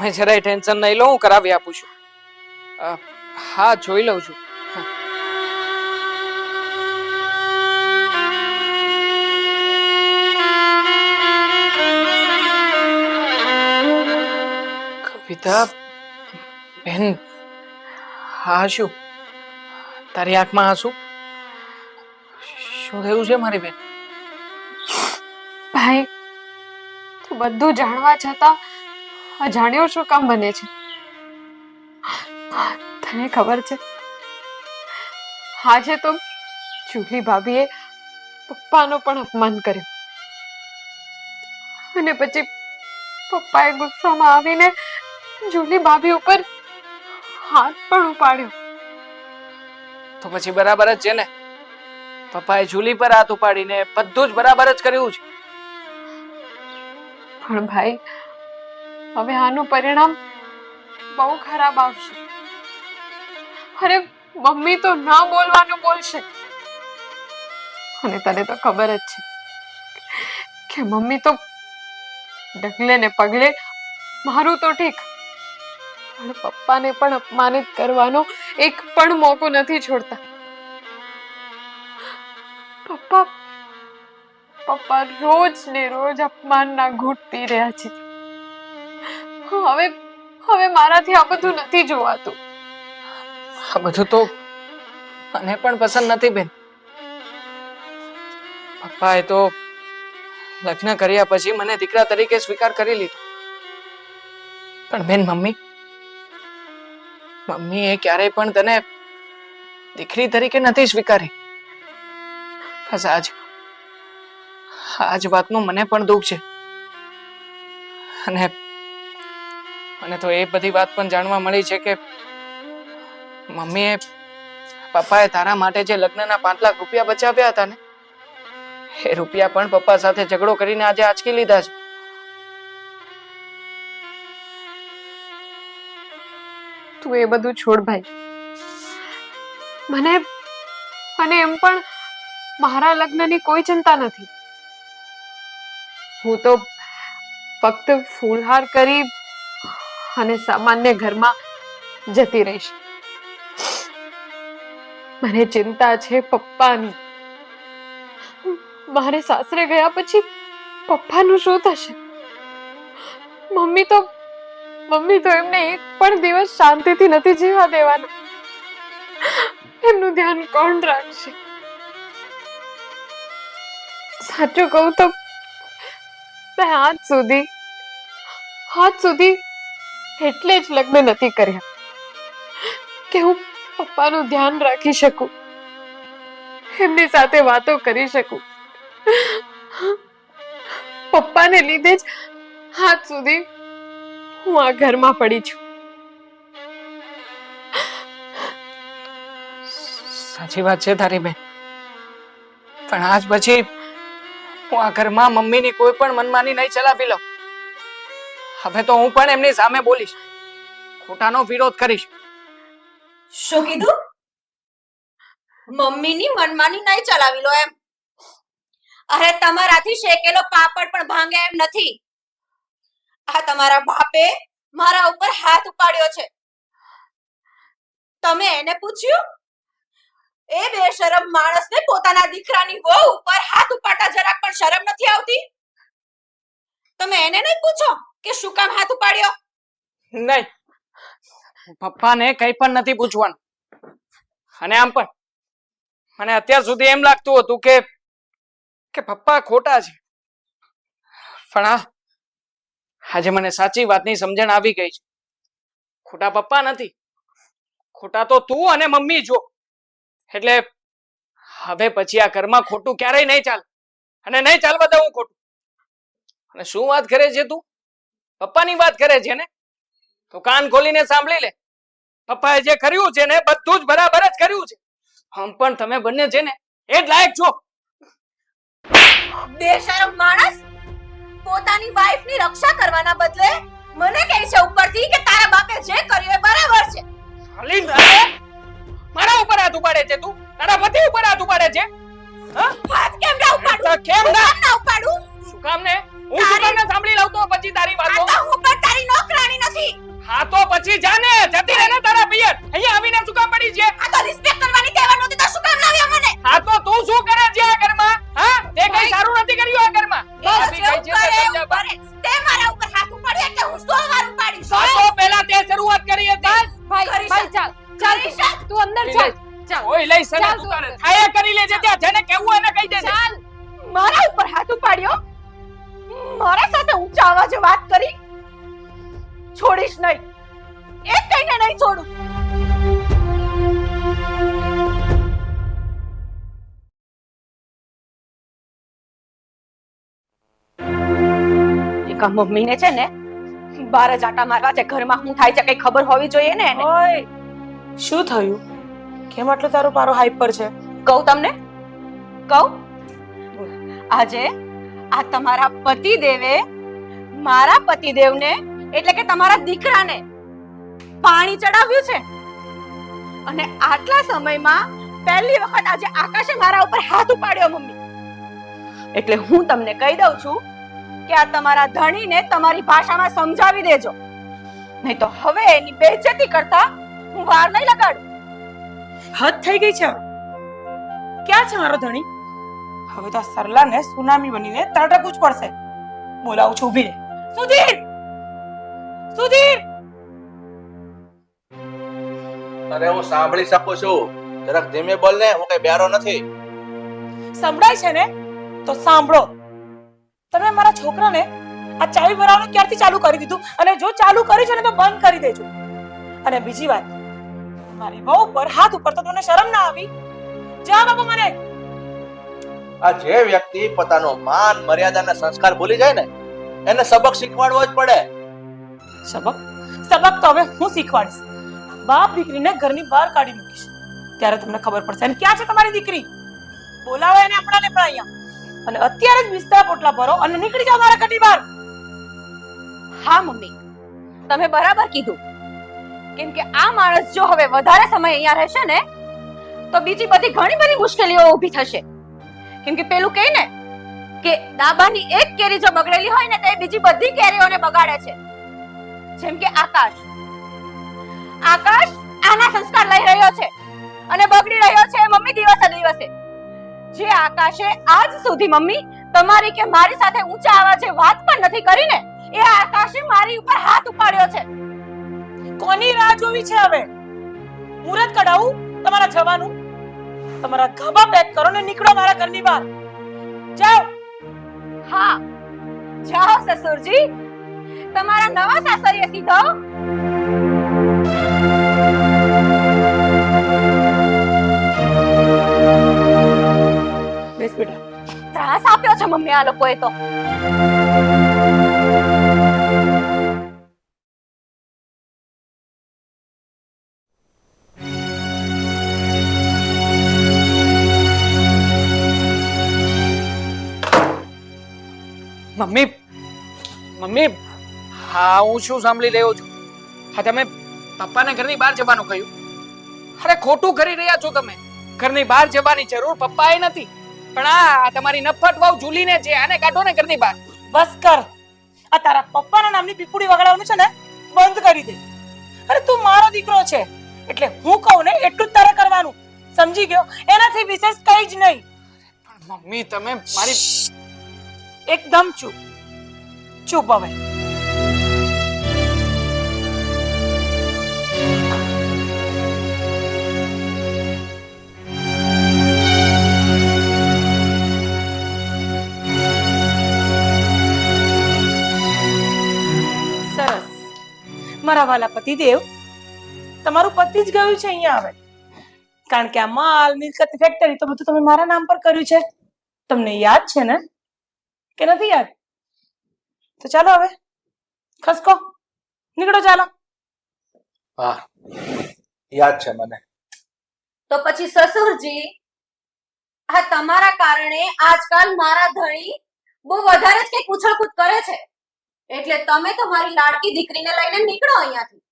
તમે જરાય ટેન્શન નહીં લો હું કરાવી આપું છું. અ, હા જોઈ લઉં છું. હા. કવિતા બેન હા શું? તારી આંખમાં આંસુ? શું થયું છે મારી બેન? ભાઈ તું બધું જાણવા છતાં અજાણ્યો શું કામ બને છે? તને ખબર છે? આજે તો જુલી ભાભીએ પપ્પાનો પણ અપમાન કર્યું. અને પછી પપ્પાએ ગુસ્સામાં આવીને જુલી ભાભી ઉપર હાથ પણ ઉપાડ્યો. તો પછી બરાબર જ છે ને? પપ્પાએ જુલી પર હાથ ઉપાડીને બધું જ બરાબર જ કર્યું છે. પણ ભાઈ હવે આનું પરિણામ બહુ ખરાબ આવશે. અરે, મમ્મી તો ના બોલવાનું બોલશે. અને તને તો ખબર જ છે કે મમ્મી તો ડગલે ને પગલે મારું તો ઠીક. પણ પપ્પાને પણ અપમાનિત કરવાનો એક પણ મોકો નથી છોડતા. પપ્પા પપ્પા રોજ ને રોજ અપમાનના ઘૂંટતી રહ્યા છે. હવે હવે મારાથી આ બધું નથી જોવાતું. આ બધું તો મને પણ પસંદ નથી બેન. પપ્પાએ તો લગ્ન કર્યા પછી મને દીકરા તરીકે સ્વીકાર કરી લીધો. પણ બેન, મમ્મી મમ્મીએ ક્યારેય પણ તને દીકરી તરીકે નથી સ્વીકારી. બસ આજ આજ વાતનું મને પણ દુઃખ છે. અને મને તો એ બધી વાત પણ જાણવા મળી છે કે મમ્મીએ પપ્પાએ તારા માટે જે લગ્નના પાંચ લાખ રૂપિયા બચાવ્યા હતા ને, એ રૂપિયા પણ પપ્પા સાથે ઝઘડો કરીને આજે આંચકી લીધા છે. તું એ બધું છોડ ભાઈ. મને મને એમ પણ મારા લગ્નની કોઈ ચિંતા નથી. હું તો ફક્ત ફૂલહાર કરી અને સામાન્ય ઘરમાં જતી રહીશ. મને ચિંતા છે પપ્પાની. મારે સાસરે ગયા પછી પપ્પાનું શું થશે? મમ્મી તો મમ્મી તો એમને એક પણ દિવસ શાંતિથી નથી જીવા દેવાના. એમનું ધ્યાન કોણ રાખશે? સાચું કહું તો, મેં આજ સુધી આજ સુધી એટલે જ લગ્ન નથી કર્યા. કે હું પપ્પાનું ધ્યાન રાખી શકું. એમની સાથે વાતો કરી શકું. પપ્પાને લીધે જ હાથ સુધી હું આ ઘરમાં પડી છું. સાચી વાત છે તારી બેન. પણ આજ પછી હું આ ઘરમાં મમ્મીની કોઈ પણ મનમાની નહીં ચલાવી લઉં. હવે તો હું પણ એમની સામે બોલીશ. ખોટાનો વિરોધ કરીશ. શું કીધું? મમ્મીની મનમાની નહીં ચલાવી લો એમ. અરે તમારાથી શેકેલો પાપડ પણ ભાંગે એમ નથી. આ તમારા બાપે મારા ઉપર હાથ ઉપાડ્યો છે. તમે એને પૂછ્યું? એ બેશરમ માણસને પોતાના દીકરાની વહુ ઉપર હાથ ઉપાડતા જરાક પણ શરમ નથી આવતી? તમે એને નહીં પૂછો? કે શું કામ હાથ ઉપાડ્યો? નહીં. પપ્પાને કંઈ પણ નથી પૂછવાનું. અને આમ પણ. મને અત્યાર સુધી એમ લાગતું હતું કે કે પપ્પા ખોટા છે. પણ આજે મને સાચી વાતની સમજણ આવી ગઈ છે. ખોટા પપ્પા નથી. ખોટા તો તું અને મમ્મી જો. એટલે હવે પછી આ ઘરમાં ખોટું ક્યારેય નહીં ચાલે. અને નહીં ચાલવા દઉં ખોટું. અને શું વાત કરે છે તું? પપ્પાની વાત કરે છે ને? તો કાન ખોલીને સાંભળી લે. પપ્પાએ જે કર્યું છે ને બધું જ બરાબર જ કર્યું છે. આમ પણ તમે બંને છે ને એ જ લાયક છો. બેશરમ માણસ પોતાની વાઈફની રક્ષા કરવાના બદલે મને કહે છે ઉપરથી કે તારા બાપે જે કર્યું એ બરાબર છે. ખાલી મારે ઉપર હાથ ઉપાડે છે તું? તારા પતિ ઉપર હાથ ઉપાડે છે? હા? હાથ કેમ ના ઉપાડું? કેમ ના ઉપાડું? કામ ને હું શું ના સાંભળી લઉં તો પછી તારી આ વાતો. તો હું પણ તારી નોકરાણી નથી. તો પછી જાને. જતી રહે ને તારા પિયર. અહીંયા આવીને શું કામ પડી છે? આ તો રિસ્પેક્ટ કરવાની કહેવા નહોતી તો શું કામ લાવ્યા મને? હા તો તું શું કરે? એક મમ્મીને છે ને બાર જ આટા મારવા છે ઘરમાં શું થાય છે કઈ ખબર હોવી જોઈએ ને એને? ઓય શું થયું? કેમ આટલો તારો પારો હાઈપર છે? કહું તમને? કહું? આજે આ તમારા પતિદેવે મારા પતિદેવને એટલે કે તમારા દીકરાને પાણી ચડાવ્યું છે. અને આટલા સમયમાં પહેલી વખત આજે આકાશે મારા ઉપર હાથ ઉપાડ્યો મમ્મી. એટલે હું તમને કહી દઉં છું કે આ તમારા ધણીને તમારી ભાષામાં સમજાવી દેજો. નહીં તો હવે એની બેઇજ્જતી કરતા હું વાર નહીં લગાડું. હદ થઈ ગઈ છે. ક્યાં છે મારો ધણી? હવે તો સરલાને સુનામી બનીને તરટકવું જ પડશે. બોલાવું છું ઊભી સુધીર! સુધીર! અરે હું સાંભળી શકું છું. જરાક ધીમે બોલ ને હું કઈ બેરો નથી. સંભળાય છે ને? તો સાંભળો. તમે મારા છોકરાને આ ચાવી ભરાવાનું ક્યારથી ચાલુ કરી દીધું? અને જો ચાલુ કરી છે ને તો બંધ કરી દેજો. અને બીજી વાત મારી બહુ પર હાથ ઉપર તો તમને શરમ ના આવી. જા બાપુ મને. આ જે વ્યક્તિ પોતાનો માન મર્યાદા અને સંસ્કાર ભૂલી જાય ને એને સબક શીખવાડવો જ પડે. સબક? સબક તો હવે હું શીખવાડીશ. બાપ દીકરીને ઘરની બહાર કાઢી મૂકીશ. ત્યારે તમને ખબર પડશે. અને ક્યાં છે તમારી દીકરી? બોલાવો એને આપણા ને પણ અહીંયા. અને અત્યારે જ બિસ્તરા પોટલા ભરો અને નીકળી જાઓ મારા ઘરની બહાર હા, મમ્મી. તમે બરાબર કીધું. કેમ કે આ માણસ જો હવે વધારે સમય અહીંયા રહેશે ને, તો બીજી બધી ઘણી બધી મુશ્કેલીઓ ઊભી થશે. કેમ કે પેલું કહે ને કે ડાબાની એક કેરી જો બગડેલી હોય ને, તો એ બીજી બધી કેરીઓને બગાડે છે. જેમ કે આકાશ. આકાશ આના સંસ્કાર લઈ રહ્યો છે અને બગડી રહ્યો છે મમ્મી દિવસે દિવસે. જે આકાશે આજ સુધી મમ્મી તમારી કે મારી સાથે ઊંચા આવાજે વાત પણ નથી કરીને એ આકાશે મારી ઉપર હાથ ઉપાડ્યો છે. કોની રાહ જોવી છે હવે? મુરત કઢાવું તમારા જવાનું? તમારા ગાભા પેક કરો ને નીકળો મારા ઘરની બહાર. જાઓ. હા જાઓ સસુરજી. તમારા નવા સાસરીએ સીધો બેસ બેટા ત્રાસ આપ્યો છે મમ્મી આ લોકોએ તો મમ્મી મમ્મી હા હું શું સાંભળી રહ્યો છું હા તમે પપ્પાને ઘરની બહાર જવાનું કહ્યું અરે ખોટું કરી રહ્યા છો તમે ઘરની બહાર જવાની જરૂર પપ્પાએ નથી પણ આ તમારી નફટ વાવ ઝૂલીને છે આને કાઢો ને કરતી બહાર. બસ કર. આ તારા પપ્પાના નામની પીપુડી વગાડવાનું છે ને બંધ કરી દે. અરે તું મારો દીકરો છે. એટલે હું કહું ને એટલું જ તારે કરવાનું. સમજી ગયો? એનાથી વિશેષ કઈ જ નહીં. પણ મમ્મી તમે મારી એકદમ ચૂપ. ચૂપ હવે. મારા વાલા પતિદેવ તમારું પતિ જ ગયું છે અહીંયા આવે કારણ કે આ માલ મિલકત ફેક્ટરી તો બધું તમે મારા નામ પર કર્યું છે. તમને યાદ છે ને? કે નથી યાદ? તો ચાલો હવે ખસકો. નીકળો ચાલો. હા યાદ છે મને. તો પછી સસુરજી આ તમારા કારણે આજકાલ મારા ધણી બહુ વધારે જ કંઈક ઉછળકૂદ કરે છે. એટલે તમે તો મારી લાડકી દીકરીને લઈને નીકળો અહીંયાથી.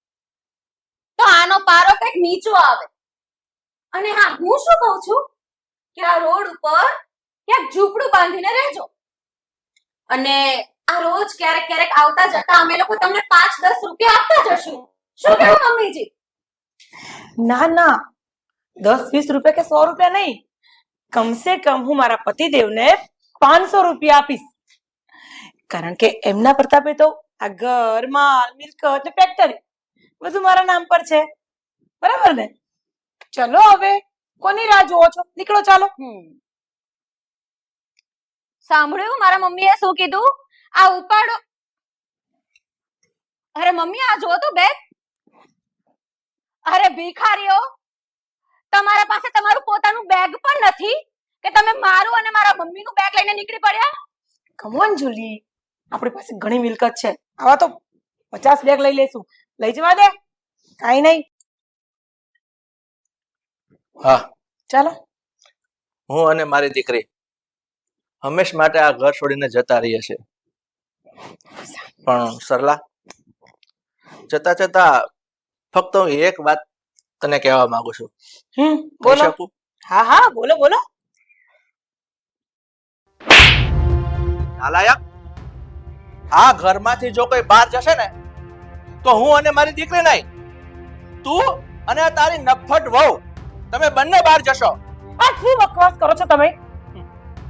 તો આનો પારો કંઈક નીચો આવે. અને હા હું શું કહું છું? કે આ રોડ ઉપર ક્યાંક ઝૂંપડું બાંધીને રહેજો. અને આ રોજ ક્યારેક ક્યારેક આવતા જતા અમે લોકો તમને પાંચ દસ રૂપિયા આપતા જશું. શું કેવું મમ્મીજી? ના ના. દસ વીસ રૂપિયા કે સો રૂપિયા નહીં. કમસે કમ હું મારા પતિદેવને પાંચસો રૂપિયા આપીશ. કારણ કે એમના પ્રતાપે તો આ ઘર માલ મિલકત ને ફેક્ટરી બધું મારા નામ પર છે. બરાબર ને? ચલો હવે કોની રાહ જોવો છો? નીકળો ચાલો. સાંભળ્યું? મારા મમ્મીએ શું કીધું? આ ઉપાડો. અરે મમ્મી આ જો તો બેગ અરે ભિખારીઓ તમારા પાસે તમારું પોતાનું બેગ પણ નથી કે તમે મારું અને મારા મમ્મીનું બેગ લઈને નીકળી પડ્યા? કમોન જુલી આપણી પાસે ઘણી મિલકત છે. આવા તો પચાસ બેગ લઈ લેશું લઈ જવા દે. કાઈ નહીં. હા. ચાલો. હું અને મારી દીકરી હંમેશ માટે આ ઘર છોડીને જતા રહીએ છીએ. પણ સરલા જતા જતા ફક્ત હું એક વાત તને કહેવા માંગુ છું. હમ બોલો. હા હા બોલો બોલો. નાલાયક આ ઘરમાંથી જો કોઈ બહાર જશે ને તો હું અને મારી દીકરી નહીં તું અને આ તારી નફટ વહુ તમે બંને બહાર જશો. આ શું બકવાસ કરો છો તમે?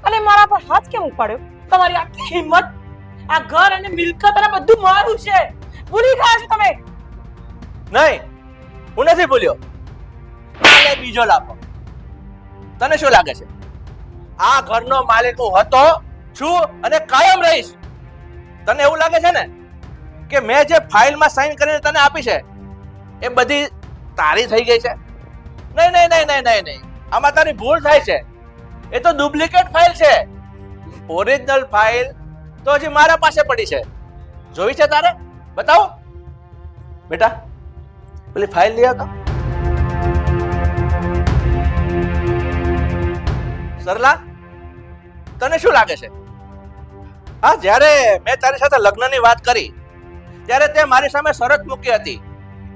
અને મારા પર હાથ કેમ ઉપાડ્યો? તમારી આટલી હિંમત આ ઘર અને મિલકત અને બધું મારું છે. ભૂલી ગયા છો તમે? નહીં હું નથી ભૂલ્યો. કાલે બીજો લાભો. તને શું લાગે છે? આ ઘરનો માલિક હું હતો છું અને કાયમ રહીશ. તને એવું લાગે છે ને કે મેં જે ફાઇલમાં સાઈન કરીને તને આપી છે, એ બધી તારી થઈ ગઈ છે? નહીં નહીં નહીં નહીં નહીં નહીં. આમાં તારી ભૂલ થાય છે. એ તો ડુપ્લિકેટ ફાઇલ છે. ઓરિજિનલ ફાઇલ તો હજી મારા પાસે પડી છે. જોઈ છે તારે? બતાવો? બેટા, પેલી ફાઇલ લઈ આવતો સરલા, તને શું લાગે છે? હા, જ્યારે મેં તારી સાથે લગ્નની વાત કરી, ત્યારે તે મારી સામે શરત મૂકી હતી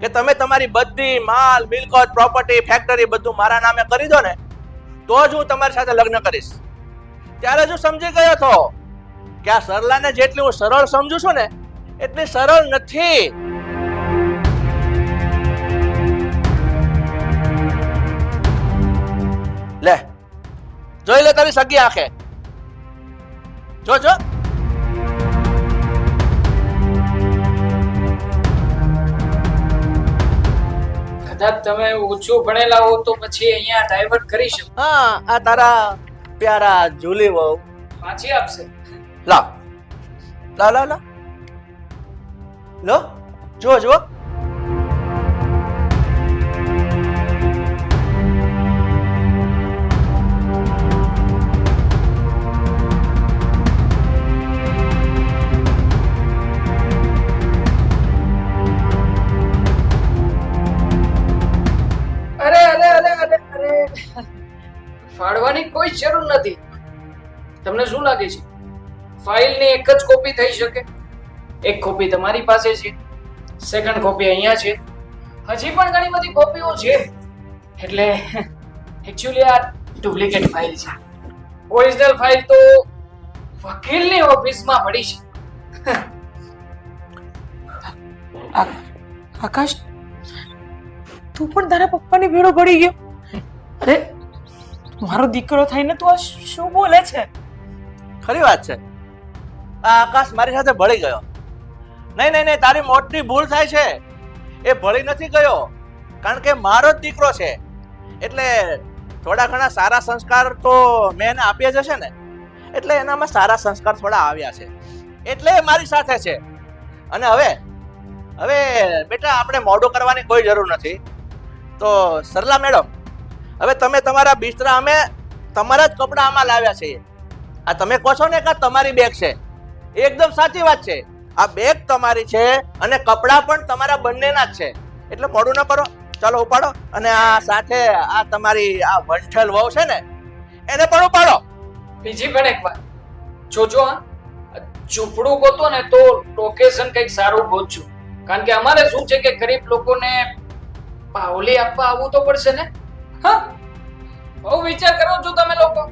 કે તમે તમારી બધી માલ, મિલકત પ્રોપર્ટી ફેક્ટરી બધું મારા નામે કરી દો ને, તો જ હું તમારી સાથે લગ્ન કરીશ. ત્યારે જ હું સમજી ગયો હતો કે આ સરલાને જેટલી હું સરળ સમજુ છું ને, એટલી સરળ નથી. લે, જોઈ લે તારી સગી આંખે. જો જો. કદાચ તમે ઓછું ભણેલા હો તો પછી અહીંયા ડાયવર્ટ કરી શકો. હા આ તારા પ્યારા જુલી વહુ. પાછી આપશે. લા. લા લા લો. જો જો તમને શું લાગે છે? ફાઇલની એક જ કોપી થઈ શકે? એક કોપી તમારી પાસે છે. સેકન્ડ કોપી અહીંયા છે. હજી પણ ઘણી બધી કોપીઓ છે. એટલે એકચ્યુઅલી આ ડુપ્લિકેટ ફાઇલ છે. ઓરિજિનલ ફાઇલ તો વકીલની ઓફિસમાં પડી છે. આકાશ, તું પણ તારા પપ્પાની ભેળો પડી ગયો. અરે, મારો દીકરો થઈને તું આ શું બોલે છે? ખરી વાત છે. આ આકાશ મારી સાથે ભળી ગયો. નહીં નહીં નહીં, તારી મોટી ભૂલ થાય છે. એ ભળી નથી ગયો, કારણ કે મારો જ દીકરો છે. એટલે થોડા ઘણા સારા સંસ્કાર તો મેં એને આપ્યા જ હશે ને? એટલે એનામાં સારા સંસ્કાર થોડા આવ્યા છે. એટલે મારી સાથે છે. અને હવે હવે બેટા આપણે મોડું કરવાની કોઈ જરૂર નથી. તો સરલા મેડમ, હવે તમે તમારા બિસ્તરા અમે તમારા જ કપડાં આમાં લાવ્યા છીએ. આ તમે કહો છો ને કે તમારી બેગ છે. એકદમ સાચી વાત છે. આ બેગ તમારી છે અને કપડાં પણ તમારા બંનેના જ છે. એટલે મોડું ન કરો. ચાલો ઉપાડો. અને આ સાથે આ તમારી આ વંઠલ વહુ છે ને, એને પણ ઉપાડો. બીજી પણ એક વાત. જોજો હા. ઝૂંપડું ગોતો ને તો લોકેશન કંઈક સારું ગોતજો. કારણ કે અમારે શું છે કે ગરીબ લોકોને પાવલી આપવા આવવું તો પડશે ને? હા. બહુ વિચાર કરો છો તમે લોકો.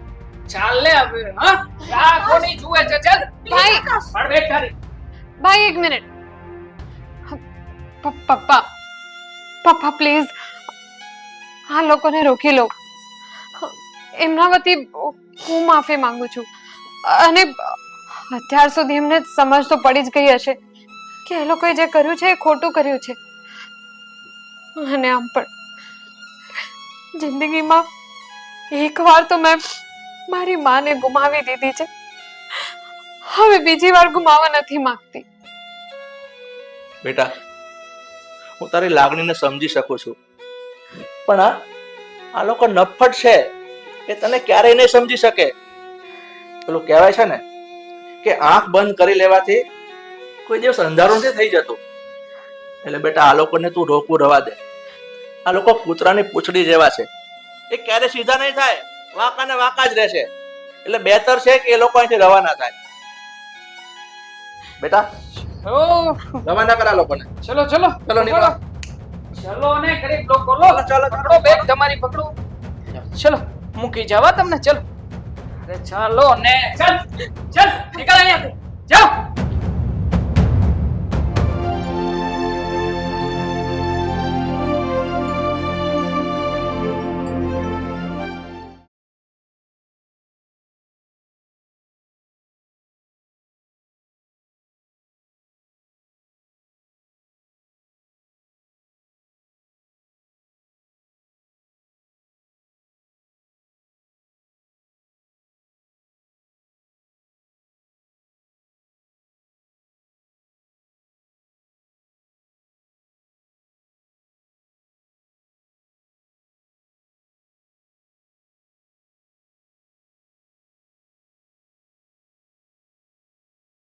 ચાલ હવે હા? આ કોની જુએ છે ચાલ. ભાઈ. પણ બેઠ કરી ભાઈ એક મિનિટ. પપ્પા. પપ્પા પ્લીઝ આ લોકોને રોકી લો. એમના વતી હું માફી માંગુ છું. અને અત્યાર સુધી એમને સમજ તો પડી જ ગઈ હશે કે એ લોકોએ જે કર્યું છે એ ખોટું કર્યું છે. અને આમ પણ જિંદગીમાં એકવાર તો મેં મારી માને ગુમાવી દીધી છે. હવે બીજી વાર ગુમાવા નથી માંગતી. બેટા, હું તારી લાગણીને સમજી શકું છું. પણ આ લોકો નફટ છે એ તને ક્યારેય નહીં સમજી શકે. પેલું કહેવાય છે ને કે આંખ બંધ કરી લેવાથી કોઈ દિવસ અંધારું નથી થઈ જતું. એટલે બેટા, આ લોકોને તું રોકવું રવા દે. આ લોકો કૂતરાની પૂંછડી જેવા છે. એ ક્યારે સીધા નહીં થાય. વાંકા ને વાંકા જ રહેશે. એટલે બેતર છે કે એ લોકો અહીંથી રવાના થાય. બેટા રવાના કરા લોકોને. ચલો ચલો. ચલો નીકળો. ચલો ને ગરીબ લોકો લો. ચાલો, ચાલો. પકડો બેગ તમારી પકડો. ચલો મૂકી જવા તમને ચલો. અરે ચાલો ને. ચલ ચલ નીકળ અહીંયાથી જાઓ.